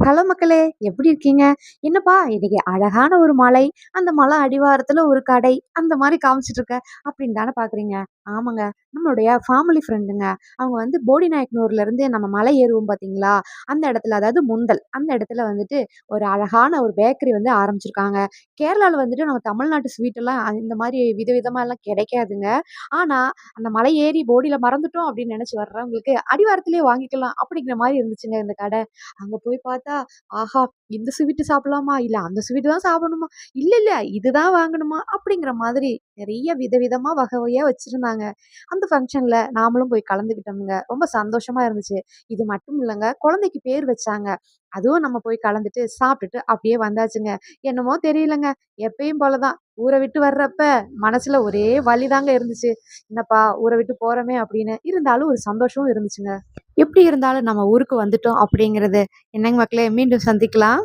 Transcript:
Hello மக்களே எப்படி இருக்கீங்க? என்னப்பா இன்னைக்கு அழகான ஒரு மலை அந்த மலை அடிவாரத்தில் ஒரு கடை அந்த மாதிரி காமிச்சிட்டு இருக்க அப்படின்னு தானே பார்க்குறீங்க ஆமாங்க. நம்மளுடைய ஃபேமிலி ஃப்ரெண்டுங்க அவங்க வந்து போடிநாயக்கனூர்லேருந்து நம்ம மலை ஏறுவோம் பார்த்தீங்களா அந்த இடத்துல அதாவது முந்தல். அந்த இடத்துல வந்துட்டு ஒரு அழகான ஒரு பேக்கரி வந்து ஆரம்பிச்சிருக்காங்க. கேரளாவில் வந்துட்டு நம்ம தமிழ்நாட்டு ஸ்வீட்டெல்லாம் இந்த மாதிரி விதவிதமாக எல்லாம் கிடைக்காதுங்க. ஆனால் அந்த மலை ஏறி போடியில் மறந்துட்டோம் அப்படின்னு நினச்சி வர்றவங்களுக்கு அடிவாரத்திலே வாங்கிக்கலாம் அப்படிங்கிற மாதிரி இருந்துச்சுங்க இந்த கடை. அங்கே போய் பார்த்தா ஆஹா இந்த ஸ்வீட்டு சாப்பிடலாமா? இல்லை அந்த ஸ்வீட்டு தான் சாப்பிடணுமா? இல்லை இல்லை இதுதான் வாங்கணுமா? அப்படிங்கிற மாதிரி நிறைய விதவிதமாக வகை வகையாக வச்சுருந்தாங்க. அந்த ஃபங்க்ஷனில் நாமளும் போய் கலந்துக்கிட்டோமுங்க. ரொம்ப சந்தோஷமாக இருந்துச்சு. இது மட்டும் இல்லைங்க குழந்தைக்கு பேர் வச்சாங்க. அதுவும் நம்ம போய் கலந்துட்டு சாப்பிட்டுட்டு அப்படியே வந்தாச்சுங்க. என்னமோ தெரியலங்க. எப்பயும் போல தான் ஊரை விட்டு வர்றப்ப மனசில் ஒரே வலி தாங்க இருந்துச்சு. என்னப்பா ஊரை விட்டு போகிறோமே அப்படின்னு. இருந்தாலும் ஒரு சந்தோஷமும் இருந்துச்சுங்க. எப்படி இருந்தாலும் நம்ம ஊருக்கு வந்துட்டோம் அப்படிங்கிறது. என்னங்க மக்களே மீண்டும் சந்திக்கலாம்.